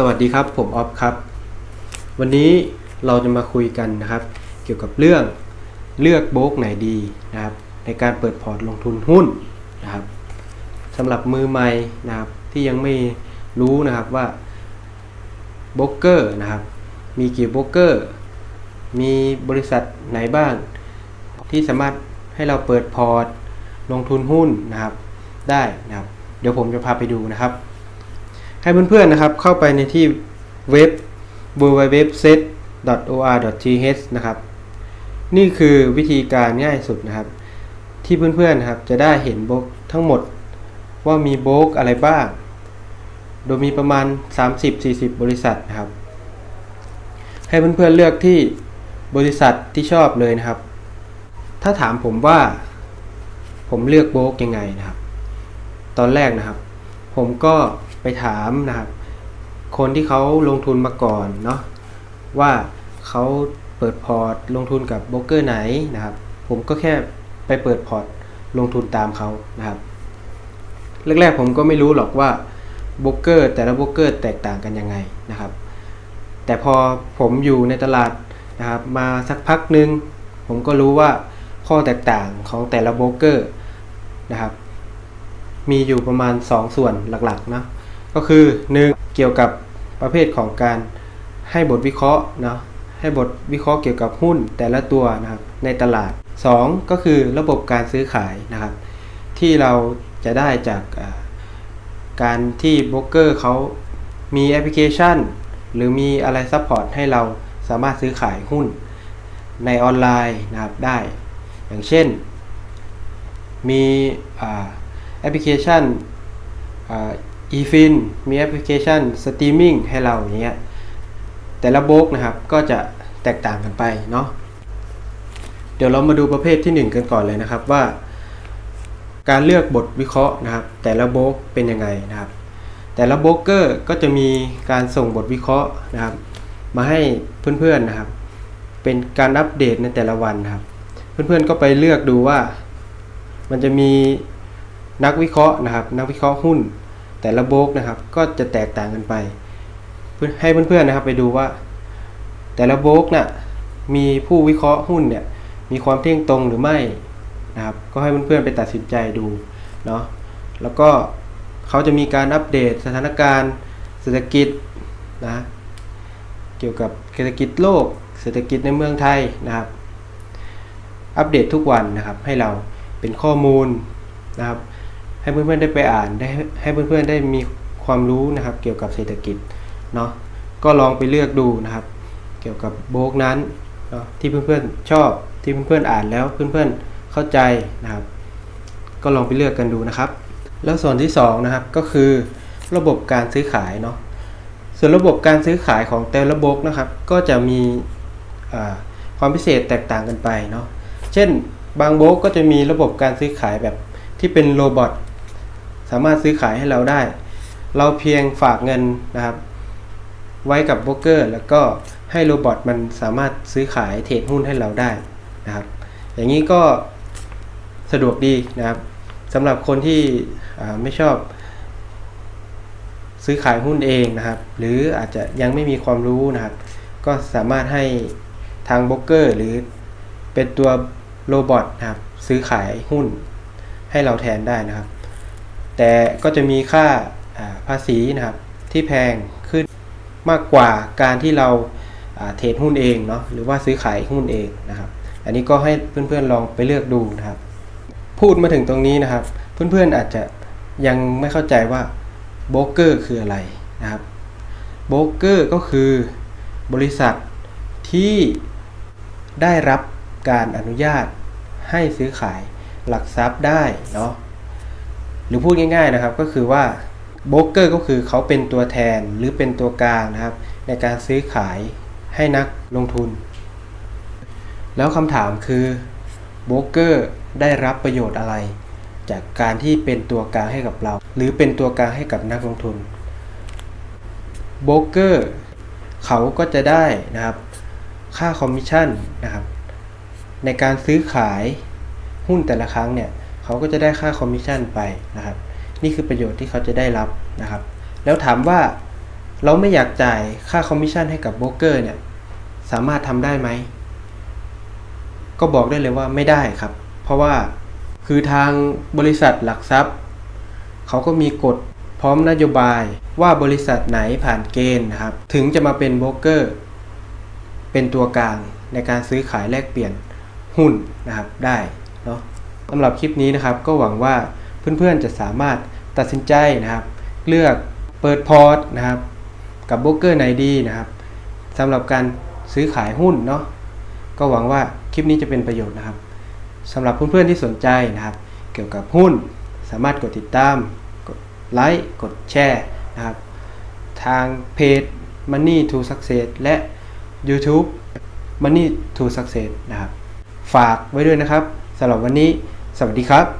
สวัสดีครับ ผมออฟครับ วันนี้เราจะมาคุยกันนะครับ เกี่ยวกับเรื่องเลือกโบกไหนดีนะครับ ในการเปิดพอร์ตลงทุนหุ้นนะครับสำหรับมือใหม่นะครับที่ยังไม่รู้นะครับว่าโบกเกอร์นะครับ มีกี่โบกเกอร์ มีบริษัทไหนบ้าง ที่สามารถให้เราเปิดพอร์ตลงทุนหุ้นนะครับ ได้นะครับ เดี๋ยวผมจะพาไปดูนะครับ ให้เพื่อนๆนะครับเข้าไปในที่เว็บ www.set.or.th นะครับ นี่คือวิธีการง่ายสุดนะครับ ที่เพื่อนๆนะครับจะได้เห็นโบรกทั้งหมดว่ามีโบรกอะไรบ้าง โดยมีประมาณ 30-40 บริษัทนะครับ ให้เพื่อนๆเลือกที่บริษัทที่ชอบเลยนะครับ ถ้าถามผมว่าผมเลือกโบกยังไงนะครับ ตอนแรกนะครับ ผมก็ ไปถามนะครับคนที่เขาลงทุนมาก่อนเนาะว่าเขาเปิดพอร์ตลงทุนกับโบรกเกอร์ไหนนะครับ ผมก็แค่ไปเปิดพอร์ตลงทุนตามเขานะครับแรกๆผมก็ไม่รู้หรอกว่าโบรกเกอร์แต่ละโบรกเกอร์แตกต่างกันยังไงนะครับ แต่พอผมอยู่ในตลาดนะครับ มาสักพักหนึ่งผมก็รู้ว่าข้อแตกต่างของแต่ละโบรกเกอร์นะครับ มีอยู่ประมาณ 2 ส่วนหลักๆนะ ก็คือ 1. เกี่ยวกับประเภทของการให้บทวิเคราะห์เนาะให้บทวิเคราะห์เกี่ยวกับหุ้นแต่ละตัวนะครับในตลาด 2. ก็คือระบบการซื้อขายนะครับ ที่เราจะได้จากการที่โบรกเกอร์เขามีแอปพลิเคชัน หรือมีอะไรซัพพอร์ตให้เราสามารถซื้อขายหุ้นในออนไลน์นะครับได้ อย่างเช่น มีแอปพลิเคชัน eFin มีแอปพลิเคชันสตรีมมิ่งให้เราอย่างเงี้ยแต่ละโบกนะครับก็จะแตกต่างกันไปเนาะเดี๋ยวเรามาดูประเภทที่ 1 กันก่อนเลยนะครับว่า การเลือกบทวิเคราะห์นะครับ แต่ละโบกเป็นยังไงนะครับ แต่ละโบกเกอร์ก็จะมีการส่งบทวิเคราะห์นะครับ มาให้เพื่อนๆนะครับ เป็นการอัปเดตในแต่ละวันนะครับ เพื่อนๆก็ไปเลือกดูว่า มันจะมีนักวิเคราะห์นะครับ นักวิเคราะห์หุ้น แต่ละโบกนะครับ ก็จะแตกต่างกันไป ให้เพื่อนๆนะครับไปดูว่า แต่ละโบกน่ะมีผู้วิเคราะห์หุ้นเนี่ยมีความเที่ยงตรงหรือไม่นะครับ ก็ให้เพื่อนๆไปตัดสินใจดูเนาะแล้วก็เขาจะมีการอัปเดตสถานการณ์เศรษฐกิจนะเกี่ยวกับเศรษฐกิจโลก เศรษฐกิจในเมืองไทยนะครับ อัปเดตทุกวันนะครับให้เราเป็นข้อมูลนะครับ ให้เพื่อนๆได้ไปอ่านได้ให้เพื่อนๆได้มีความรู้นะครับ เกี่ยวกับเศรษฐกิจเนาะก็ลองไปเลือกดูนะครับ เกี่ยวกับโบกนั้นเนาะที่เพื่อนๆชอบที่เพื่อนๆอ่านแล้วเพื่อนๆเข้าใจนะครับ ก็ลองไปเลือกกันดูนะครับ แล้วส่วนที่สองนะครับก็คือระบบการซื้อขายเนาะส่วนระบบการซื้อขายของแต่ละโบกนะครับ ก็จะมีความพิเศษแตกต่างกันไปเนาะเช่นบางโบกก็จะมีระบบการซื้อขายแบบที่เป็นโรบอท สามารถซื้อขายให้เราได้ เราเพียงฝากเงินนะครับ ไว้กับโบรกเกอร์ แล้วก็ให้โรบอทมันสามารถซื้อขายเทรดหุ้นให้เราได้นะครับ อย่างนี้ก็สะดวกดีนะครับสำหรับคนที่ไม่ชอบซื้อขายหุ้นเองนะครับ หรืออาจจะยังไม่มีความรู้นะครับ ก็สามารถให้ทางโบรกเกอร์ หรือเป็นตัวโรบอทนะครับ ซื้อขายหุ้นให้เราแทนได้นะครับ แต่ก็จะมีค่าภาษีนะครับที่แพงขึ้นมากกว่าการที่เราเทรดหุ้นเองเนาะหรือว่าซื้อขายหุ้นเองนะครับ อันนี้ก็ให้เพื่อนๆลองไปเลือกดูนะครับ พูดมาถึงตรงนี้นะครับ เพื่อนๆอาจจะยังไม่เข้าใจว่าโบรกเกอร์คืออะไรนะครับโบรกเกอร์ก็คือบริษัทที่ได้รับการอนุญาตให้ซื้อขายหลักทรัพย์ได้เนาะ หรือพูดง่ายๆนะครับก็คือว่าโบรกเกอร์ก็คือเขาเป็นตัวแทนหรือเป็นตัวกลางนะครับ ในการซื้อขายให้นักลงทุน แล้วคำถามคือโบรกเกอร์ได้รับประโยชน์อะไร จากการที่เป็นตัวกลางให้กับเรา หรือเป็นตัวกลางให้กับนักลงทุนโบรกเกอร์เขาก็จะได้นะครับค่าคอมมิชชั่นนะครับในการซื้อขายหุ้นแต่ละครั้งเนี่ย เขาก็จะได้ค่าคอมมิชชั่นไปนะครับ นี่คือประโยชน์ที่เขาจะได้รับนะครับ แล้วถามว่าเราไม่อยากจ่ายค่าคอมมิชชั่นให้กับโบรกเกอร์เนี่ยสามารถทำได้ไหม ก็บอกได้เลยว่าไม่ได้ครับ เพราะว่าคือทางบริษัทหลักทรัพย์ เขาก็มีกฎพร้อมนโยบายว่าบริษัทไหนผ่านเกณฑ์นะครับ ถึงจะมาเป็นโบรกเกอร์ เป็นตัวกลางในการซื้อขายแลกเปลี่ยนหุ้นนะครับได้เนาะ สำหรับคลิปนี้นะครับก็หวังว่าเพื่อนๆจะสามารถตัดสินใจนะครับ เลือกเปิดพอร์ตนะครับกับโบรกเกอร์ไหนดีนะครับสำหรับการซื้อขายหุ้นเนาะก็หวังว่าคลิปนี้จะเป็นประโยชน์นะครับสำหรับเพื่อนๆที่สนใจนะครับ เกี่ยวกับหุ้น สามารถกดติดตาม กดไลค์กดแชร์นะครับ ทางเพจ Money to Success และ YouTube Money to Success นะครับ ฝากไว้ด้วยนะครับสำหรับวันนี้ สวัสดีครับ